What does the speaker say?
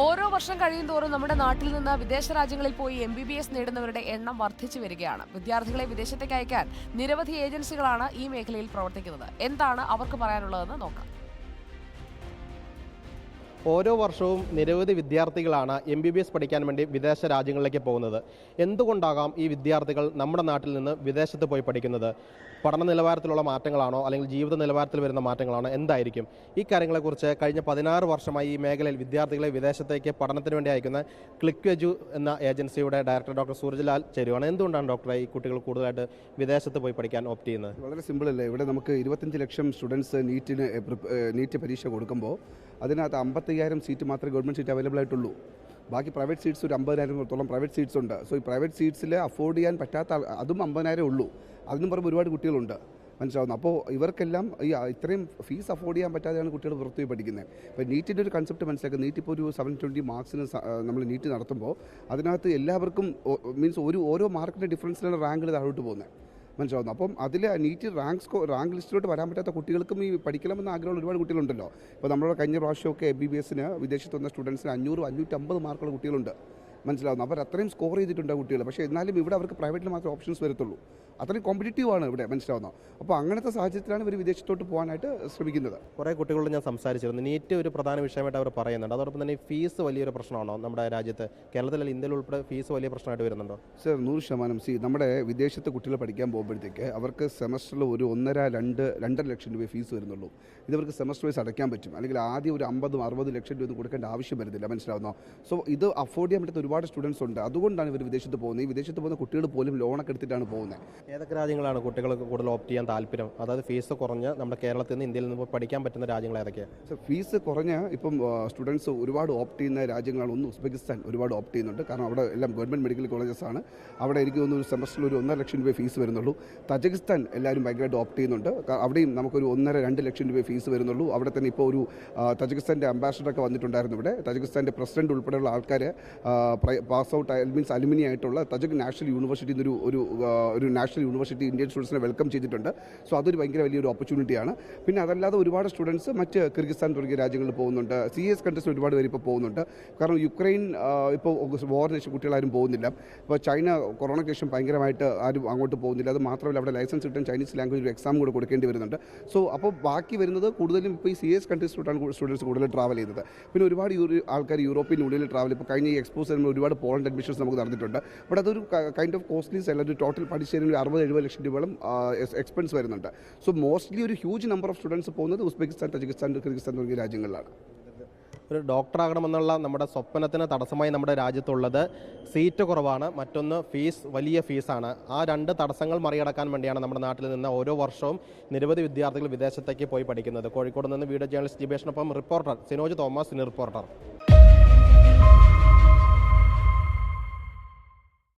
ഓരോ വർഷം കഴിയുന്തോറും നമ്മുടെ നാട്ടിൽ നിന്ന് വിദേശ രാജ്യങ്ങളിൽ പോയി എം ബി ബി എസ് നേടുന്നവരുടെ എണ്ണം വർദ്ധിച്ചു വരികയാണ്. വിദ്യാർത്ഥികളെ വിദേശത്തേക്ക് അയക്കാൻ നിരവധി ഏജൻസികളാണ് ഈ മേഖലയിൽ പ്രവർത്തിക്കുന്നത്. എന്താണ് അവർക്ക് പറയാനുള്ളതെന്ന് നോക്കാം. ഓരോ വർഷവും നിരവധി വിദ്യാർത്ഥികളാണ് എം ബി ബി എസ് പഠിക്കാൻ വേണ്ടി വിദേശ രാജ്യങ്ങളിലേക്ക് പോകുന്നത്. എന്തുകൊണ്ടാകാം ഈ വിദ്യാർത്ഥികൾ നമ്മുടെ നാട്ടിൽ നിന്ന് വിദേശത്ത് പോയി പഠിക്കുന്നത്? പഠന നിലവാരത്തിലുള്ള മാറ്റങ്ങളാണോ അല്ലെങ്കിൽ ജീവിത നിലവാരത്തിൽ വരുന്ന മാറ്റങ്ങളാണോ? എന്തായിരിക്കും? ഈ കാര്യങ്ങളെക്കുറിച്ച് കഴിഞ്ഞ പതിനാറ് വർഷമായി ഈ മേഖലയിൽ വിദ്യാർത്ഥികളെ വിദേശത്തേക്ക് പഠനത്തിന് വേണ്ടി അയക്കുന്ന ക്ലിക്ക് എജു എന്ന ഏജൻസിയുടെ ഡയറക്ടർ ഡോക്ടർ സൂരജ്ലാൽ ചേരുവാണ്. എന്തുകൊണ്ടാണ് ഡോക്ടറെ ഈ കുട്ടികൾ കൂടുതലായിട്ട് വിദേശത്ത് പോയി പഠിക്കാൻ ഓപ്റ്റ് ചെയ്യുന്നത്? വളരെ സിമ്പിൾ അല്ലേ? ഇവിടെ നമുക്ക് ഇരുപത്തഞ്ച് ലക്ഷം സ്റ്റുഡൻസ് നീറ്റിന് നീറ്റ് പരീക്ഷ കൊടുക്കുമ്പോൾ അതിനകത്ത് അമ്പത്തയ്യായിരം സീറ്റ് മാത്രമേ ഗവൺമെന്റ് സീറ്റ് അവൈലബിൾ ആയിട്ടുള്ളൂ. ബാക്കി പ്രൈവറ്റ് സീറ്റ്സ് ഒരു അമ്പതിനായിരത്തോളം പ്രൈവറ്റ് സീറ്റ്സ് ഉണ്ട്. സോ ഈ പ്രൈവറ്റ് സീറ്റ്സിൽ അഫോർഡ് ചെയ്യാൻ പറ്റാത്ത അതും അമ്പതിനായിരം ഉള്ളൂ. അതിനും പുറമെ ഒരുപാട് കുട്ടികളുണ്ട്. മനസ്സിലാവുന്നു? അപ്പോൾ ഇവർക്കെല്ലാം ഈ ഇത്രയും ഫീസ് അഫോർഡ് ചെയ്യാൻ പറ്റാതെയാണ് കുട്ടികൾ പുറത്തു പോയി പഠിക്കുന്നത് ഇപ്പോൾ നീറ്റിന്റെ ഒരു കൺസെപ്റ്റ് മനസ്സിലാക്കുക നീറ്റ് ഇപ്പോൾ ഒരു സെവൻ ട്വന്റി മാർക്സിന് നമ്മൾ നീറ്റ് നടത്തുമ്പോൾ അതിനകത്ത് എല്ലാവർക്കും മീൻസ് ഒരു ഓരോ മാർക്കിന്റെ ഡിഫറൻസിലാണ് റാങ്കിൽ താഴോട്ട് പോകുന്നത് മനസ്സിലാവുന്നു. അപ്പം അതിൽ നീറ്റ് റാങ്ക് സ്കോ റാങ്ക് ലിസ്റ്റിലോട്ട് വരാൻ പറ്റാത്ത കുട്ടികൾക്കും ഈ പഠിക്കണമെന്ന് ആഗ്രഹമുള്ള ഒരുപാട് കുട്ടികളുണ്ടല്ലോ. ഇപ്പോൾ നമ്മുടെ കഴിഞ്ഞ പ്രാവശ്യമൊക്കെ എം ബി ബി എസിന് വിദേശത്ത് വന്ന സ്റ്റുഡൻസിന് അഞ്ഞൂറ് അഞ്ഞൂറ്റമ്പത് മാർക്കുള്ള കുട്ടികളുണ്ട്. മനസ്സിലാവുന്നു. അവർ അത്രയും സ്കോർ ചെയ്തിട്ടുണ്ട് കുട്ടികൾ. പക്ഷേ എന്നാലും ഇവിടെ അവർക്ക് പ്രൈവറ്റിൽ മാത്രമേ ഓപ്ഷൻസ് വരത്തുള്ളൂ. അത്രയും കോമ്പറ്റീവ് ആണ് ഇവിടെ മനസ്സിലാവുന്നത്. അപ്പോൾ അങ്ങനത്തെ സാഹചര്യത്തിലാണ് ഇവർ വിദേശത്തോട്ട് പോകാനായിട്ട് ശ്രമിക്കുന്നത്. കുറേ കുട്ടികളോട് ഞാൻ സംസാരിച്ചിരുന്നു. നീറ്റ് ഒരു പ്രധാന വിഷയമായിട്ട് അവർ പറയുന്നുണ്ട്. അതോടൊപ്പം തന്നെ ഫീസ് വലിയൊരു പ്രശ്നമാണോ നമ്മുടെ രാജ്യത്ത്? കേരളത്തിൽ ഇന്ത്യയിൽ ഉൾപ്പെടെ ഫീസ് വലിയ പ്രശ്നമായിട്ട് വരുന്നുണ്ടോ? സർ നൂറ് ശതമാനം. സി നമ്മുടെ വിദേശത്ത് കുട്ടികൾ പഠിക്കാൻ പോകുമ്പോഴത്തേക്ക് അവർക്ക് സെമസ്റ്ററിൽ ഒരു ഒന്നര രണ്ട് രണ്ടര ലക്ഷം രൂപ ഫീസ് വരുന്നുള്ളൂ. ഇത് അവർക്ക് സെമസ്റ്റർ വൈസ് അടയ്ക്കാൻ പറ്റും. അല്ലെങ്കിൽ ആദ്യം ഒരു അമ്പതും അറുപത് ലക്ഷം രൂപ കൊടുക്കേണ്ട ആവശ്യം വരുന്നില്ല. മനസ്സിലാവുന്നോ? സോ ഇത് അഫോർഡ് ചെയ്യാൻ പറ്റുന്ന ഒരുപാട് സ്റ്റുഡൻസ് ഉണ്ട്. അതുകൊണ്ടാണ് ഇവർ വിദേശത്ത് പോകുന്നത്. ഈ വിദേശത്ത് പോകുന്ന കുട്ടികൾ പോലും ലോണൊക്കെ എടുത്തിട്ടാണ് പോകുന്നത്. ഏതൊക്കെ രാജ്യങ്ങളാണ് കുട്ടികൾ കൂടുതൽ ഓപ്റ്റ് ചെയ്യാൻ താല്പര്യം? അതായത് ഫീസ് കുറഞ്ഞ് നമ്മുടെ കേരളത്തിൽ നിന്ന് ഇന്ത്യയിൽ നിന്ന് പഠിക്കാൻ പറ്റുന്ന രാജ്യങ്ങൾ ഏതൊക്കെയാണ് സോ ഫീസ് കുറഞ്ഞ ഇപ്പം സ്റ്റുഡൻസ് ഒരുപാട് ഓപ്റ്റ് ചെയ്യുന്ന രാജ്യങ്ങളാണ്. ഒന്ന് ഉസ്ബെക്കിസ്ഥാൻ ഒരുപാട് ഓപ്റ്റ് ചെയ്യുന്നുണ്ട്. കാരണം അവിടെ എല്ലാം ഗവൺമെന്റ് മെഡിക്കൽ കോളേജസ് ആണ്. അവിടെ എനിക്ക് തോന്നുന്നു ഒരു സെമസ്റ്ററിൽ ഒരു ഒന്നര ലക്ഷം രൂപ ഫീസ് വരുന്നുള്ളൂ. തജകിസ്ഥാൻ എല്ലാവരും ഭയങ്കരമായിട്ട് ഓപ്റ്റ് ചെയ്യുന്നുണ്ട്. അവിടെയും നമുക്കൊരു ഒന്നര രണ്ട് ലക്ഷം രൂപ ഫീസ് വരുന്നുള്ളൂ. അവിടെ തന്നെ ഇപ്പോൾ ഒരു തജകിസ്ഥാന്റെ അംബാസഡറൊക്കെ വന്നിട്ടുണ്ടായിരുന്നു ഇവിടെ. തജകിസ്ഥാന്റെ പ്രസിഡന്റ് ഉൾപ്പെടെയുള്ള ആൾക്കാർ പാസ് ഔട്ട് മീൻസ് അലുമിനി ആയിട്ടുള്ള തജക് നാഷണൽ യൂണിവേഴ്സിറ്റി എന്നൊരു ഒരു ഒരു നാഷണൽ യൂണിവേഴ്സിറ്റി ഇന്ത്യൻ സ്റ്റുഡൻസിനെ വെൽക്കം ചെയ്തിട്ടുണ്ട്. സോ അതൊരു ഭയങ്കര വലിയൊരു ഓപ്പർച്യൂണിറ്റിയാണ് പിന്നെ അതല്ലാതെ ഒരുപാട് സ്റ്റുഡൻസ് മറ്റ് കിർഗിസ്ഥാൻ തുടങ്ങിയ രാജ്യങ്ങളിൽ പോകുന്നുണ്ട്. സി എസ് കൺട്രീസിൽ ഒരുപാട് പേര് ഇപ്പോൾ പോകുന്നുണ്ട്. കാരണം യുക്രൈൻ ഇപ്പോൾ വാറിന് ശേഷം കുട്ടികളാരും പോകുന്നില്ല. ഇപ്പോൾ ചൈന കൊറോണയ്ക്ക് ശേഷം ഭയങ്കരമായിട്ട് ആരും അങ്ങോട്ട് പോകുന്നില്ല. അത് മാത്രമല്ല അവിടെ ലൈസൻസ് കിട്ടാൻ ചൈനീസ് ലാംഗ്വേജ് ഒരു എക്സാം കൂടെ കൊടുക്കേണ്ടി വരുന്നുണ്ട്. സോ അപ്പോൾ ബാക്കി വരുന്നത് കൂടുതലും ഇപ്പോൾ ഈ സി എസ് കൺട്രീസിലോട്ടാണ് സ്റ്റുഡൻസ് കൂടുതൽ ട്രാവൽ ചെയ്യുന്നത്. പിന്നെ ഒരുപാട് ആൾക്കാർ യൂറോപ്യൻ യൂണിയനിൽ ട്രാവൽ ഇപ്പോൾ കഴിഞ്ഞ ഈ എക്സ്പോസ് ഒരുപാട് പോളണ്ട് അഡ്മിഷൻസ് നമുക്ക് നടന്നിട്ടുണ്ട്. ബട്ട് അതൊരു കൈൻഡ് ഓഫ് കോസ്റ്റ്ലീസ് അല്ല ഒരു ടോട്ടൽ പഠിച്ചതിന് ഒരു അറുപത് എഴുപത് ലക്ഷം രൂപയോളം എക്സ്പെൻസ് വരുന്നുണ്ട്. സോ മോസ്റ്റ്ലി ഒരു ഹ്യൂജ് നമ്പർ ഓഫ് സ്റ്റുഡൻസ് പോകുന്നത് ഉസ്ബെക്കിസ്ഥാൻ തജിക്കിസ്ഥാൻ കിർഗിസ്ഥാൻ തുടങ്ങിയ രാജ്യങ്ങളിലാണ്. ഒരു ഡോക്ടറാകണമെന്നുള്ള നമ്മുടെ സ്വപ്നത്തിന് തടസ്സമായി നമ്മുടെ രാജ്യത്തുള്ളത് സീറ്റ് കുറവാണ് മറ്റൊന്ന് ഫീസ് വലിയ ഫീസാണ്. ആ രണ്ട് തടസ്സങ്ങൾ മറികടക്കാൻ വേണ്ടിയാണ് നമ്മുടെ നാട്ടിൽ നിന്ന് ഓരോ വർഷവും നിരവധി വിദ്യാർത്ഥികൾ വിദേശത്തേക്ക് പോയി പഠിക്കുന്നത്. കോഴിക്കോട് നിന്ന് വീഡിയോ ജേർണലിസ്റ്റ് ജിബേഷിനൊപ്പം റിപ്പോർട്ടർ സിനോജ് തോമസ് റിപ്പോർട്ടർ.